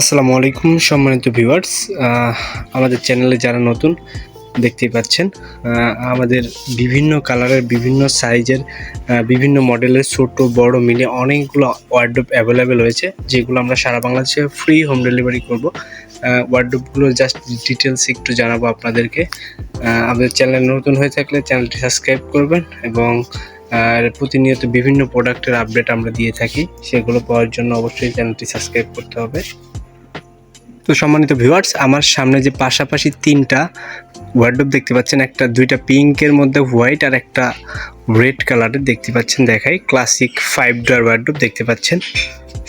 আসসালামু আলাইকুম সম্মানিত ভিউয়ার্স আমাদের চ্যানেলে যারা নতুন দেখতেই পাচ্ছেন আমাদের বিভিন্ন কালারের, বিভিন্ন সাইজের বিভিন্ন মডেলের ছোট, বড় মিলে অনেকগুলো ওয়ার্ডরোব অ্যাভেলেবেল হয়েছে যেগুলো আমরা সারা বাংলাদেশে ফ্রি হোম ডেলিভারি করব। ওয়ার্ডরোবগুলো জাস্ট ডিটেলস একটু জানাব আপনাদেরকে। আমাদের চ্যানেল নতুন হয়ে থাকলে চ্যানেলটি সাবস্ক্রাইব করবেন এবং, আর প্রতিনিয়ত বিভিন্ন প্রোডাক্টের আপডেট আমরা দিয়ে থাকি, সেগুলো পাওয়ার জন্য অবশ্যই চ্যানেলটি সাবস্ক্রাইব করতে হবে। তো সম্মানিত ভিউয়ার্স আমার সামনে যে পাশাপাশি তিনটা ওয়ার্ডব দেখতে পাচ্ছেন, একটা দুইটা পিঙ্কের মধ্যে হোয়াইট আর একটা রেড কালারের দেখতে পাচ্ছেন দেখাই। ক্লাসিক ফাইভ ডোয়ার ওয়ার্ডব দেখতে পাচ্ছেন।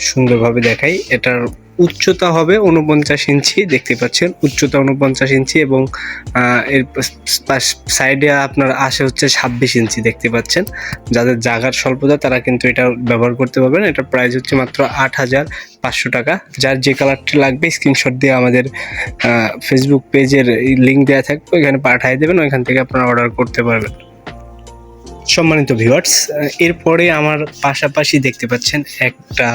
সুন্দরভাবে দেখাই। এটার উচ্চতা হবে উনপঞ্চাশ ইঞ্চি, দেখতে পাচ্ছেন উচ্চতা উনপঞ্চাশ ইঞ্চি এবং এর সাইডে আপনার আসে হচ্ছে ছাব্বিশ ইঞ্চি, দেখতে পাচ্ছেন। যাদের জাগার স্বল্পতা তারা কিন্তু এটা ব্যবহার করতে পারবেন। এটা প্রাইস হচ্ছে মাত্র আট হাজার পাঁচশো টাকা। যার যে কালারটি লাগবে স্ক্রিনশট দিয়ে আমাদের ফেসবুক পেজের লিঙ্ক দেওয়া থাকবে, ওইখানে পাঠিয়ে দেবেন, ওইখান থেকে আপনারা অর্ডার করতে পারবেন। সম্মানিত ভিউয়ার্স এরপরে আমার পাশাপাশি দেখতে পাচ্ছেন একটা,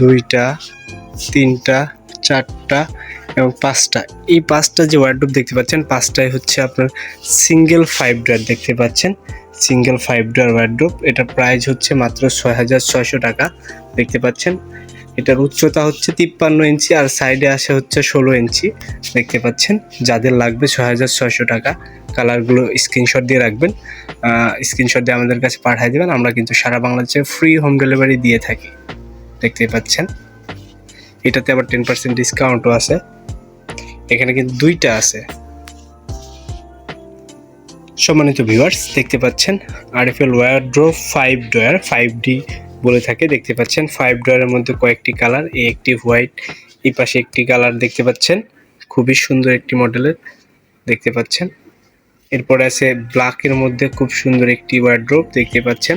দুইটা তিনটা, চারটা এবং পাঁচটা। এই পাঁচটা যে ওয়ার্ডরোব দেখতে পাচ্ছেন, পাঁচটাই হচ্ছে আপনার সিঙ্গেল ফাইভ ডোয়ার দেখতে পাচ্ছেন। সিঙ্গেল ফাইভ ডোয়ার ওয়ার্ডরোব এটা প্রাইস হচ্ছে মাত্র ছয় হাজার ছয়শো টাকা দেখতে পাচ্ছেন। এটার উচ্চতা হচ্ছে তিপ্পান্ন ইঞ্চি আর সাইডে আসে হচ্ছে ষোলো ইঞ্চি দেখতে পাচ্ছেন। যাদের লাগবে ছয় হাজার ছয়শো টাকা কালারগুলো স্ক্রিনশট দিয়ে রাখবেন। স্ক্রিনশট দিয়ে আমাদের কাছে পাঠিয়ে দেবেন, আমরা কিন্তু সারা বাংলাদেশে ফ্রি হোম ডেলিভারি দিয়ে থাকি। দেখতে পাচ্ছেন। এটাতে আবার টেন পার্সেন্ট ডিসকাউন্টও আছে। এখানে কিন্তু দুইটা আছে। সম্মানিত ভিউয়ার্স দেখতে পাচ্ছেন RFL wardrobe five drawer five D বলে থাকে। দেখতে পাচ্ছেন ফাইভ ডয়ারের মধ্যে কয়েকটি কালার এই একটি হোয়াইট এই পাশে একটি কালার দেখতে পাচ্ছেন। খুবই সুন্দর একটি মডেলের দেখতে পাচ্ছেন। এরপরে আছে ব্ল্যাকের মধ্যে খুব সুন্দর একটি ওয়ার্ড্রোপ দেখতে পাচ্ছেন।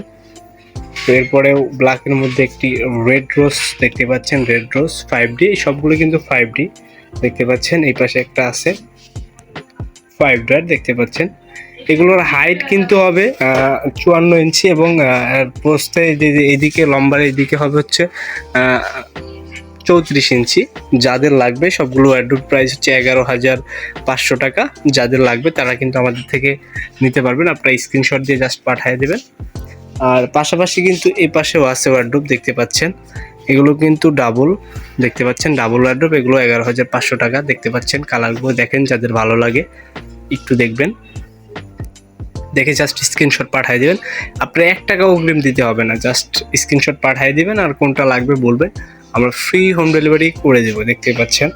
তো এরপরেও ব্ল্যাকের মধ্যে একটি রেড রোজ দেখতে পাচ্ছেন রেড রোজ ফাইভ ডি সবগুলো কিন্তু ফাইভ ডি দেখতে পাচ্ছেন, এই পাশে একটা আছে ফাইভ ডয়ার দেখতে পাচ্ছেন। এগুলোর হাইট কিন্তু হবে চুয়ান্ন ইঞ্চি এবং যে এইদিকে লম্বার এইদিকে হবে হচ্ছে চৌত্রিশ ইঞ্চি। যাদের লাগবে সবগুলো অ্যাডুট প্রাইস হচ্ছে এগারো হাজার পাঁচশো টাকা। যাদের লাগবে তারা কিন্তু আমাদের থেকে নিতে পারবেন। আপনারা স্ক্রিনশট দিয়ে জাস্ট পাঠিয়ে দেবেন। আর পাশাপাশি কিন্তু এই পাশেও আছে ওয়ার্ড্রোপ দেখতে পাচ্ছেন। এগুলো কিন্তু ডাবল দেখতে পাচ্ছেন? ডাবল ওয়ার্ড্রোপ এগুলো এগারো হাজার পাঁচশো টাকা, দেখতে পাচ্ছেন? কালারগুলো দেখেন, যাদের ভালো লাগে, একটু দেখবেন। দেখে জাস্ট স্ক্রিনশট পাঠিয়ে দেবেন। আপনার এক টাকা অগ্রিম দিতে হবে না জাস্ট স্ক্রিনশট পাঠিয়ে দেবেন, আর কোনটা লাগবে বলবেন। আমরা ফ্রি হোম ডেলিভারি করে দেবো, দেখতে পাচ্ছেন?